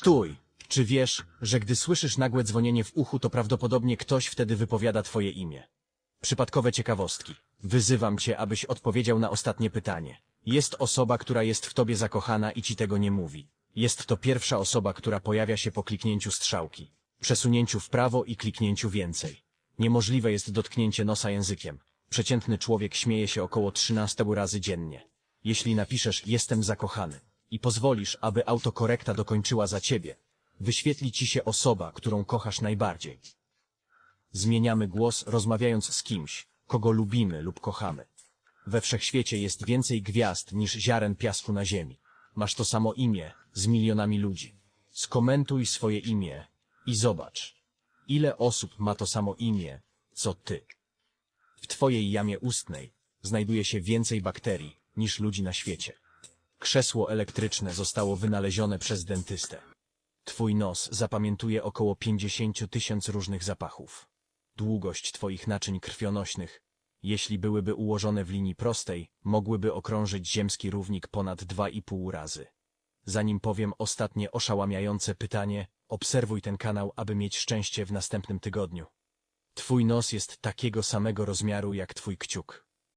Stój! Czy wiesz, że gdy słyszysz nagłe dzwonienie w uchu, to prawdopodobnie ktoś wtedy wypowiada twoje imię? Przypadkowe ciekawostki. Wyzywam cię, abyś odpowiedział na ostatnie pytanie. Jest osoba, która jest w tobie zakochana i ci tego nie mówi. Jest to pierwsza osoba, która pojawia się po kliknięciu strzałki, przesunięciu w prawo i kliknięciu więcej. Niemożliwe jest dotknięcie nosa językiem. Przeciętny człowiek śmieje się około 13 razy dziennie. Jeśli napiszesz jestem zakochany i pozwolisz, aby autokorekta dokończyła za ciebie, wyświetli ci się osoba, którą kochasz najbardziej. Zmieniamy głos, rozmawiając z kimś, kogo lubimy lub kochamy. We wszechświecie jest więcej gwiazd niż ziaren piasku na ziemi. Masz to samo imię z milionami ludzi. Skomentuj swoje imię i zobacz, ile osób ma to samo imię, co ty. W twojej jamie ustnej znajduje się więcej bakterii niż ludzi na świecie. Krzesło elektryczne zostało wynalezione przez dentystę. Twój nos zapamiętuje około 50 tysięcy różnych zapachów. Długość twoich naczyń krwionośnych, jeśli byłyby ułożone w linii prostej, mogłyby okrążyć ziemski równik ponad 2,5 razy. Zanim powiem ostatnie oszałamiające pytanie, obserwuj ten kanał, aby mieć szczęście w następnym tygodniu. Twój nos jest takiego samego rozmiaru jak twój kciuk.